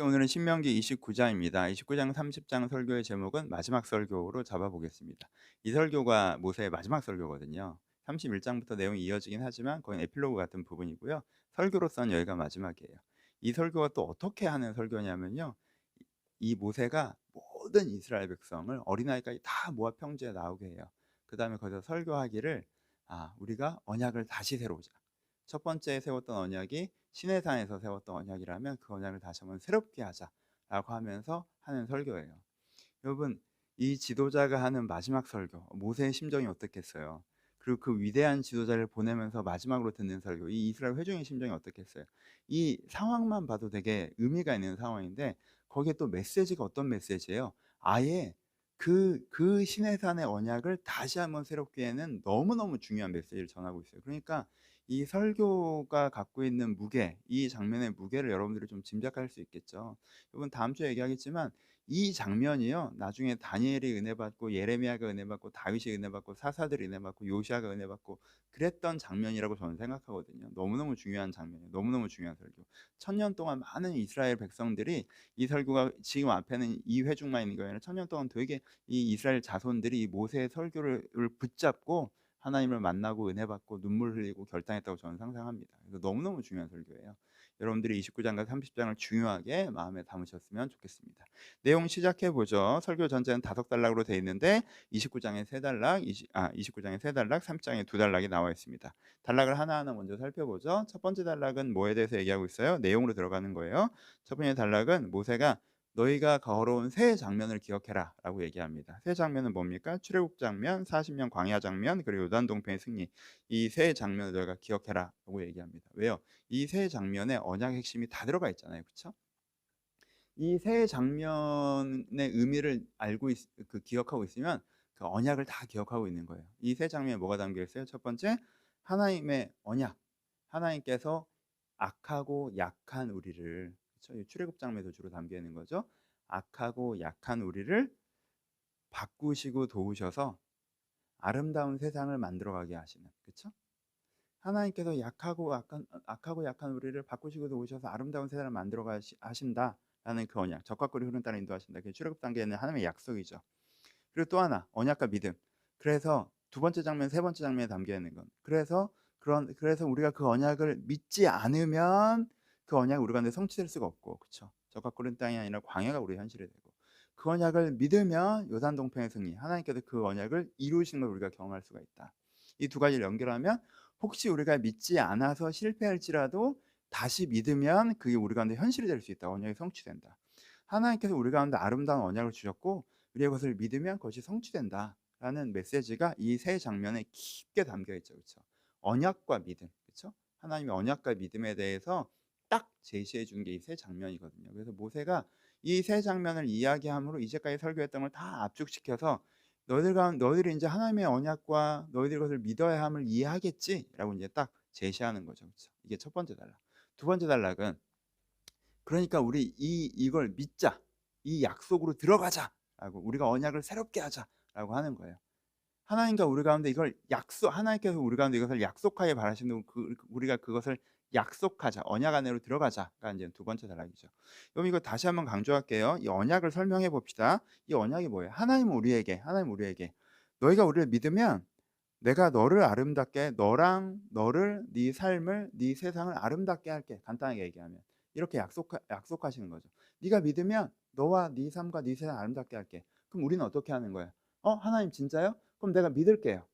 오늘은 신명기 29장입니다. 29장 30장 설교의 제목은 마지막 설교로 잡아보겠습니다. 이 설교가 모세의 마지막 설교거든요. 31장부터 내용이 이어지긴 하지만 거의 에필로그 같은 부분이고요. 설교로서는 여기가 마지막이에요. 이 설교가 또 어떻게 하는 설교냐면요. 이 모세가 모든 이스라엘 백성을 어린아이까지 다 모아 평지에 나오게 해요. 그 다음에 거기서 설교하기를 아 우리가 언약을 다시 세우자. 첫 번째 세웠던 언약이 시내산에서 세웠던 언약이라면 그 언약을 다시 한번 새롭게 하자라고 하면서 하는 설교예요. 여러분 이 지도자가 하는 마지막 설교 모세의 심정이 어떻겠어요? 그리고 그 위대한 지도자를 보내면서 마지막으로 듣는 설교 이 이스라엘 회중의 심정이 어떻겠어요? 이 상황만 봐도 되게 의미가 있는 상황인데 거기에 또 메시지가 어떤 메시지예요? 아예 그, 그 시내산의 언약을 다시 한번 새롭게 하는 너무너무 중요한 메시지를 전하고 있어요. 그러니까 이 설교가 갖고 있는 무게, 이 장면의 무게를 여러분들이 좀 짐작할 수 있겠죠. 여러분 다음 주에 얘기하겠지만 이 장면이요. 나중에 다니엘이 은혜 받고 예레미야가 은혜 받고 다윗이 은혜 받고 사사들이 은혜 받고 요시아가 은혜 받고 그랬던 장면이라고 저는 생각하거든요. 너무너무 중요한 장면이에요. 너무너무 중요한 설교. 천년 동안 많은 이스라엘 백성들이 이 설교가 지금 앞에는 이 회중만 있는 게 아니라 천년 동안 되게 이 이스라엘 자손들이 이 모세의 설교를 붙잡고 하나님을 만나고 은혜 받고 눈물 흘리고 결단했다고 저는 상상합니다. 그래서 너무너무 중요한 설교예요. 여러분들이 29장과 30장을 중요하게 마음에 담으셨으면 좋겠습니다. 내용 시작해 보죠. 설교 전체는 다섯 단락으로 되어 있는데 29장에 세 단락, 20, 아 29장에 세 단락, 30장에 두 단락이 나와 있습니다. 단락을 하나하나 먼저 살펴보죠. 첫 번째 단락은 뭐에 대해서 얘기하고 있어요? 내용으로 들어가는 거예요. 첫 번째 단락은 모세가 너희가 걸어온 새 장면을 기억해라 라고 얘기합니다. 새 장면은 뭡니까? 출애굽 장면, 40년 광야 장면, 그리고 요단 동편의 승리 이새 장면을 너희가 기억해라 라고 얘기합니다. 왜요? 이새 장면에 언약 핵심이 다 들어가 있잖아요. 그렇죠? 이새 장면의 의미를 알고 있, 그 기억하고 있으면 그 언약을 다 기억하고 있는 거예요. 이새 장면에 뭐가 담겨 있어요? 첫 번째 하나님의 언약. 하나님께서 악하고 약한 우리를 그렇죠? 출애굽 장면에도 주로 담겨 있는 거죠. 악하고 약한 우리를 바꾸시고 도우셔서 아름다운 세상을 만들어가게 하시는 그렇죠? 하나님께서 약하고 약한 악하고 약한 우리를 바꾸시고 도우셔서 아름다운 세상을 만들어 가신다라는 그 언약, 적합거리 흐른 따라 인도하신다. 그 출애굽 단계에는 하나님의 약속이죠. 그리고 또 하나 언약과 믿음. 그래서 두 번째 장면, 세 번째 장면에 담겨 있는 건 그래서 그런 그래서 우리가 그 언약을 믿지 않으면 그 언약이 우리 가운데 성취될 수가 없고 그렇죠. 적합 고른 땅이 아니라 광야가 우리 현실이 되고 그 언약을 믿으면 요단 동편의 승리 하나님께서 그 언약을 이루시는 걸 우리가 경험할 수가 있다. 이 두 가지를 연결하면 혹시 우리가 믿지 않아서 실패할지라도 다시 믿으면 그게 우리 가운데 현실이 될 수 있다. 언약이 성취된다. 하나님께서 우리 가운데 아름다운 언약을 주셨고 우리의 것을 믿으면 그것이 성취된다 라는 메시지가 이 세 장면에 깊게 담겨 있죠. 그렇죠? 언약과 믿음. 그렇죠? 하나님의 언약과 믿음에 대해서 딱 제시해 준 게 이 세 장면이거든요. 그래서 모세가 이 세 장면을 이야기함으로 이제까지 설교했던 걸 다 압축시켜서 너희들과 너희들이 이제 하나님의 언약과 너희들 것을 믿어야 함을 이해하겠지라고 이제 딱 제시하는 거죠. 그렇죠? 이게 첫 번째 단락. 두 번째 단락은 그러니까 우리 이 이걸 믿자. 이 약속으로 들어가자라고 우리가 언약을 새롭게 하자라고 하는 거예요. 하나님과 우리 가운데 이걸 약속 하나님께서 우리 가운데 이것을 약속하게 바라시는 그, 우리가 그것을 약속하자 언약 안으로 들어가자가 이제 두 번째 단락이죠. 그럼 이거 다시 한번 강조할게요. 이 언약을 설명해 봅시다. 이 언약이 뭐예요? 하나님 우리에게 하나님 우리에게 너희가 우리를 믿으면 내가 너를 아름답게 너랑 너를 네 삶을 네 세상을 아름답게 할게. 간단하게 얘기하면 이렇게 약속 약속하시는 거죠. 네가 믿으면 너와 네 삶과 네 세상 아름답게 할게. 그럼 우리는 어떻게 하는 거예요? 어 하나님 진짜요? 그럼 내가 믿을게요.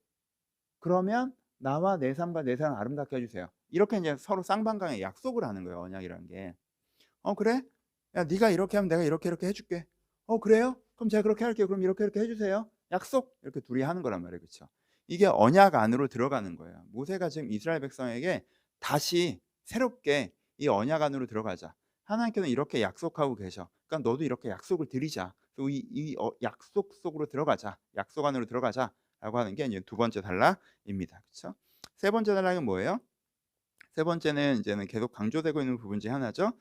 그러면 나와 내 삶과 내 삶을 아름답게 해주세요. 이렇게 이제 서로 쌍방강에 약속을 하는 거예요. 언약이라는 게. 어 그래? 야 네가 이렇게 하면 내가 이렇게 이렇게 해줄게. 어 그래요? 그럼 제가 그렇게 할게요. 그럼 이렇게 이렇게 해주세요. 약속 이렇게 둘이 하는 거란 말이에요. 그렇죠? 이게 언약 안으로 들어가는 거예요. 모세가 지금 이스라엘 백성에게 다시 새롭게 이 언약 안으로 들어가자. 하나님께서는 이렇게 약속하고 계셔. 그러니까 너도 이렇게 약속을 드리자. 이, 이 어, 약속 속으로 들어가자. 약속 안으로 들어가자라고 하는 게 이제 두 번째 단락입니다. 그렇죠? 세 번째 단락은 뭐예요? 세 번째는 이제는 계속 강조되고 있는 부분 중 하나죠.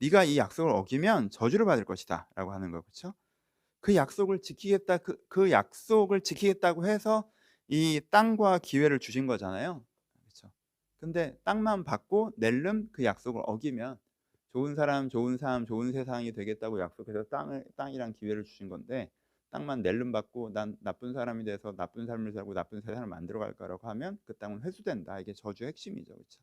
네가 이 약속을 어기면 저주를 받을 것이다라고 하는 거 그렇죠? 그 약속을 지키겠다 그, 그 약속을 지키겠다고 해서 이 땅과 기회를 주신 거잖아요. 그렇죠? 근데 땅만 받고 낼름 그 약속을 어기면 좋은 사람, 좋은 삶, 좋은 세상이 되겠다고 약속해서 땅을 땅이랑 기회를 주신 건데 땅만 낼름 받고 난 나쁜 사람이 돼서 나쁜 삶을 살고 나쁜 세상을 만들어 갈 거라고 하면 그 땅은 회수된다. 이게 저주의 핵심이죠. 그렇죠?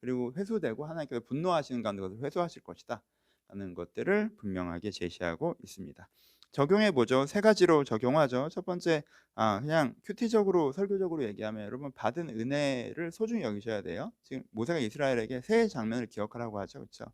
그리고 회수되고 하나님께서 분노하시는 가운데 그것을 회수하실 것이다. 라는 것들을 분명하게 제시하고 있습니다. 적용해 보죠. 세 가지로 적용하죠. 첫 번째, 아 그냥 큐티적으로 설교적으로 얘기하면 여러분 받은 은혜를 소중히 여기셔야 돼요. 지금 모세가 이스라엘에게 새 장면을 기억하라고 하죠, 그렇죠?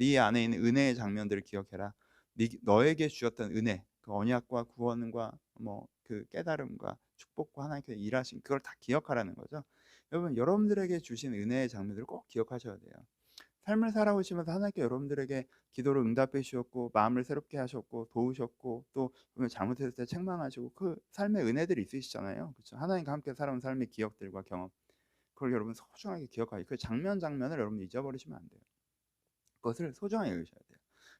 네 안에 있는 은혜의 장면들을 기억해라. 네, 너에게 주셨던 은혜, 그 언약과 구원과 뭐 그 깨달음과 축복과 하나님께서 일하신 그걸 다 기억하라는 거죠. 여러분, 여러분들에게 주신 은혜의 장면들을 꼭 기억하셔야 돼요. 삶을 살아오시면서 하나님께 여러분들에게 기도를 응답해 주셨고 마음을 새롭게 하셨고 도우셨고 또 잘못했을 때 책망하시고 그 삶의 은혜들이 있으시잖아요. 그렇죠? 하나님과 함께 살아온 삶의 기억들과 경험 그걸 여러분 소중하게 기억하기 그 장면 장면을 여러분 잊어버리시면 안 돼요. 그것을 소중하게 여기셔야 돼요.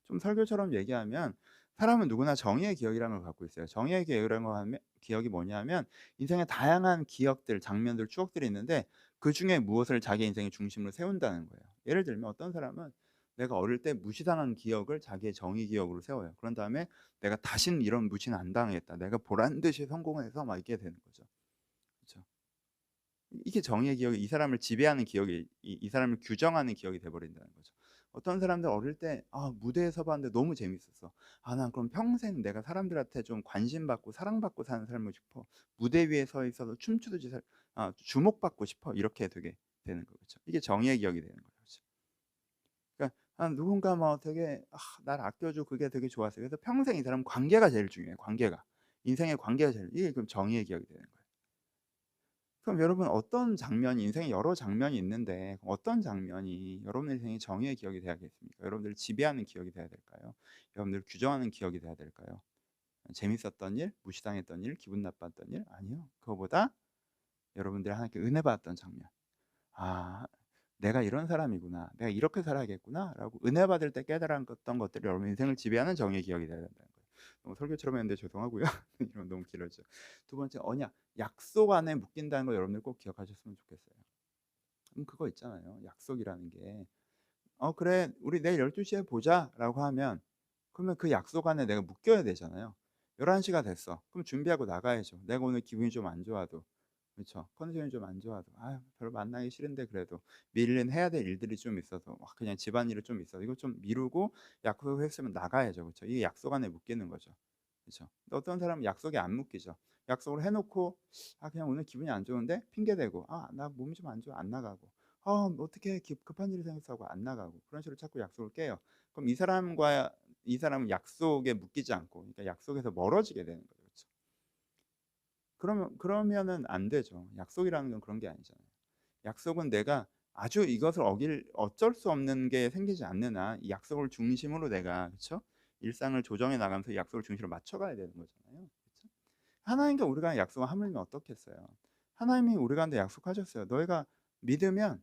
좀 설교처럼 얘기하면 사람은 누구나 정의의 기억이라는 걸 갖고 있어요. 정의의 기억이라는 거 하면 기억이 뭐냐면 인생의 다양한 기억들, 장면들, 추억들이 있는데 그 중에 무엇을 자기 인생의 중심으로 세운다는 거예요. 예를 들면 어떤 사람은 내가 어릴 때 무시당한 기억을 자기의 정의 기억으로 세워요. 그런 다음에 내가 다신 이런 무시는 안 당하겠다. 내가 보란 듯이 성공해서 막 이게 되는 거죠. 그렇죠? 이게 정의의 기억이 이 사람을 지배하는 기억이 이, 이 사람을 규정하는 기억이 돼 버린다는 거죠. 어떤 사람들 어릴 때 아, 무대에 서 봤는데 너무 재밌었어. 아, 난 그럼 평생 내가 사람들한테 좀 관심 받고 사랑받고 사는 삶을 싶어. 무대 위에 서 있어서 춤추듯이 살, 아, 주목받고 싶어. 이렇게 되게 되는 거죠. 이게 정의의 기억이 되는 거죠. 그러니까 아, 누군가 뭐 되게 아, 날 아껴줘 그게 되게 좋았어요. 그래서 평생 이 사람 관계가 제일 중요해요. 관계가 인생의 관계가 제일 이게 그럼 정의의 기억이 되는 거예요. 그럼 여러분 어떤 장면이 인생에 여러 장면이 있는데 어떤 장면이 여러분의 인생의 정의의 기억이 돼야겠습니까? 여러분들 지배하는 기억이 돼야 될까요? 여러분들 규정하는 기억이 돼야 될까요? 재밌었던 일, 무시당했던 일, 기분 나빴던 일 아니요. 그거보다 여러분들 하나님께 은혜 받았던 장면. 아, 내가 이런 사람이구나. 내가 이렇게 살아야겠구나라고 은혜 받을 때 깨달았던 것들이 여러분 인생을 지배하는 정의 기억이 돼야 거예요. 너무 설교처럼 했는데 죄송하고요. 이런 너무 길어져. 두 번째 언약, 약속 안에 묶인다는 거 여러분들 꼭 기억하셨으면 좋겠어요. 그럼 그거 있잖아요. 약속이라는 게. 어 그래 우리 내일 12시에 보자라고 하면 그러면 그 약속 안에 내가 묶여야 되잖아요. 11시가 됐어. 그럼 준비하고 나가야죠. 내가 오늘 기분이 좀 안 좋아도 그렇죠. 컨디션이 좀 안 좋아도 아 별로 만나기 싫은데 그래도 미리는 해야 될 일들이 좀 있어서 막 그냥 집안일이 좀 있어. 이거 좀 미루고 약속을 했으면 나가야죠. 그렇죠. 이게 약속 안에 묶이는 거죠. 그렇죠. 어떤 사람은 약속이 안 묶이죠. 약속을 해놓고 아 그냥 오늘 기분이 안 좋은데 핑계 대고 아 나 몸이 좀 안 좋아 안 나가고 아 어떻게 급한 일이 생겼어 하고 안 나가고 그런 식으로 자꾸 약속을 깨요. 그럼 이 사람과 이 사람은 약속에 묶이지 않고 그러니까 약속에서 멀어지게 되는 거죠. 그러면 그러면은 안 되죠. 약속이라는 건 그런 게 아니잖아요. 약속은 내가 아주 이것을 어길 어쩔 수 없는 게 생기지 한이 약속을 중심으로 내가 그렇죠? 일상을 조정해 나가면서 약속을 중심으로 맞춰가야 되는 거잖아요. 그렇죠? 하나님과 우리가 약속을 하물며 어떻겠어요? 하나님이 우리가 한테 약속하셨어요. 너희가 믿으면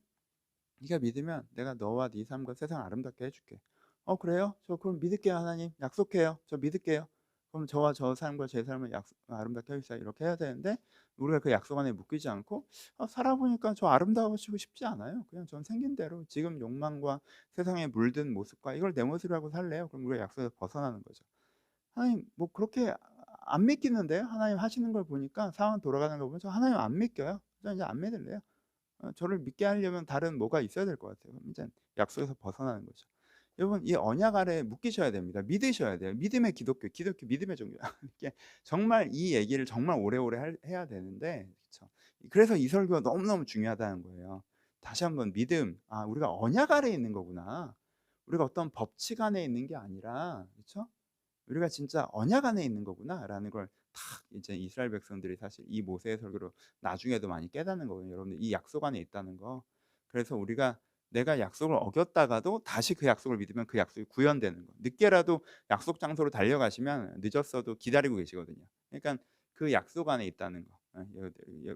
네가 믿으면 내가 너와 네 삶과 세상을 아름답게 해줄게. 어 그래요? 저 그럼 믿을게요 하나님. 약속해요. 저 믿을게요. 그럼 저와 저 삶과 제 삶을 아름답게 해주세요. 이렇게 해야 되는데 우리가 그 약속 안에 묶이지 않고 어, 살아보니까 저 아름다워지고 싶지 않아요. 그냥 전 생긴 대로 지금 욕망과 세상에 물든 모습과 이걸 내 모습이라고 살래요. 그럼 우리가 약속에서 벗어나는 거죠. 하나님 뭐 그렇게 안 믿기는데요. 하나님 하시는 걸 보니까 상황 돌아가는 거 보면 저 하나님 안 믿겨요. 저 이제 안 믿을래요. 어, 저를 믿게 하려면 다른 뭐가 있어야 될 것 같아요. 이제 약속에서 벗어나는 거죠. 여러분 이 언약 아래 묶이셔야 됩니다. 믿으셔야 돼요. 믿음의 기독교, 기독교 믿음의 종교. 이게 정말 이 얘기를 정말 오래오래 할, 해야 되는데 그렇죠? 그래서 이 설교가 너무너무 중요하다는 거예요. 다시 한번 믿음. 아, 우리가 언약 아래 있는 거구나. 우리가 어떤 법칙 안에 있는 게 아니라 그렇죠? 우리가 진짜 언약 안에 있는 거구나라는 걸딱 이제 이스라엘 백성들이 사실 이 모세의 설교로 나중에도 많이 깨닫는 거거든요. 여러분들 이 약속 안에 있다는 거. 그래서 우리가 내가 약속을 어겼다가도 다시 그 약속을 믿으면 그 약속이 구현되는 거. 늦게라도 약속 장소로 달려가시면 늦었어도 기다리고 계시거든요. 그러니까 그 약속 안에 있다는 거. 어,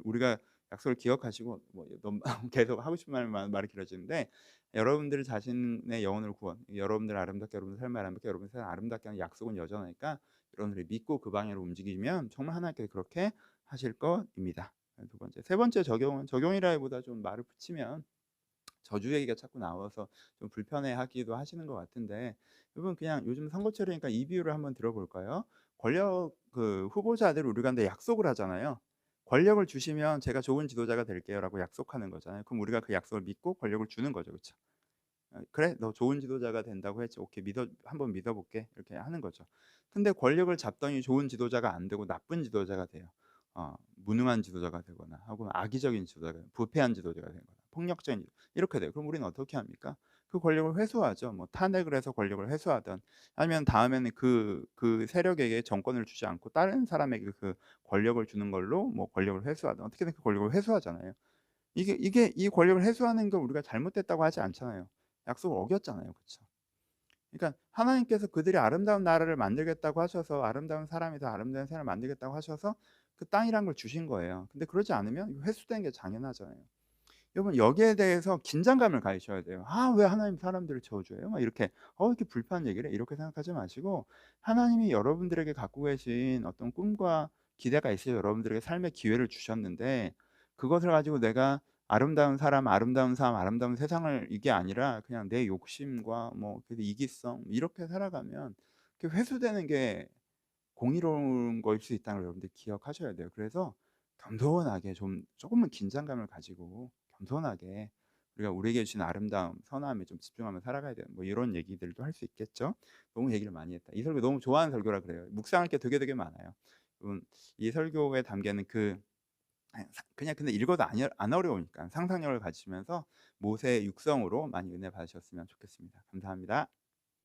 우리가 약속을 기억하시고 뭐 계속 하고 싶은 말만 말이 길어지는데 여러분들 자신의 영혼을 구원, 여러분들 아름답게 여러분들 삶을 아름답게 여러분들 삶을 아름답게 하는 약속은 여전하니까 여러분들이 믿고 그 방향으로 움직이면 정말 하나님께 그렇게 하실 것입니다. 두 번째, 세 번째 적용은 적용이라기보다 좀 말을 붙이면 저주 얘기가 자꾸 나와서 좀 불편해하기도 하시는 것 같은데 여러분 그냥 요즘 선거철이니까 이 비유를 한번 들어볼까요? 권력 그 후보자들 우리가 근데 약속을 하잖아요. 권력을 주시면 제가 좋은 지도자가 될게요라고 약속하는 거잖아요. 그럼 우리가 그 약속을 믿고 권력을 주는 거죠, 그렇죠? 어, 그래, 너 좋은 지도자가 된다고 했지. 오케이, 믿어 한번 믿어볼게 이렇게 하는 거죠. 근데 권력을 잡더니 좋은 지도자가 안 되고 나쁜 지도자가 돼요. 어, 무능한 지도자가 되거나 하고 악의적인 지도자가 부패한 지도자가 되거나 폭력적인 이렇게 돼요. 그럼 우리는 어떻게 합니까? 그 권력을 회수하죠. 뭐 탄핵을 해서 권력을 회수하든 아니면 다음에는 그, 그 세력에게 정권을 주지 않고 다른 사람에게 그 권력을 주는 걸로 뭐 권력을 회수하든 어떻게든 그 권력을 회수하잖아요. 이게, 이게 이 권력을 회수하는 걸 우리가 잘못됐다고 하지 않잖아요. 약속을 어겼잖아요. 그렇죠? 그러니까 하나님께서 그들이 아름다운 나라를 만들겠다고 하셔서 아름다운 사람이 더 아름다운 사람을 만들겠다고 하셔서 그 땅이란 걸 주신 거예요. 근데 그러지 않으면 회수되는 게 당연하잖아요. 여러분 여기에 대해서 긴장감을 가지셔야 돼요. 아 왜 하나님 사람들을 저주해요? 막 이렇게 어 이렇게 불편한 얘기를 해? 이렇게 생각하지 마시고 하나님이 여러분들에게 갖고 계신 어떤 꿈과 기대가 있어요. 여러분들에게 삶의 기회를 주셨는데 그것을 가지고 내가 아름다운 사람, 아름다운 삶, 아름다운 세상을 이게 아니라 그냥 내 욕심과 뭐 이기성 이렇게 살아가면 그 회수되는 게 공의로운 거일 수 있다는 걸 여러분들 기억하셔야 돼요. 그래서 겸손하게 좀 조금은 긴장감을 가지고 겸손하게 우리가 우리에게 주신 아름다움, 선함에 좀 집중하며 살아가야 되는 뭐 이런 얘기들도 할 수 있겠죠. 너무 얘기를 많이 했다. 이 설교 너무 좋아하는 설교라 그래요. 묵상할 게 되게 되게 많아요. 이 설교에 담겨있는 그 그냥 근데 읽어도 안, 안 어려우니까 상상력을 가지시면서 모세의 육성으로 많이 은혜 받으셨으면 좋겠습니다. 감사합니다.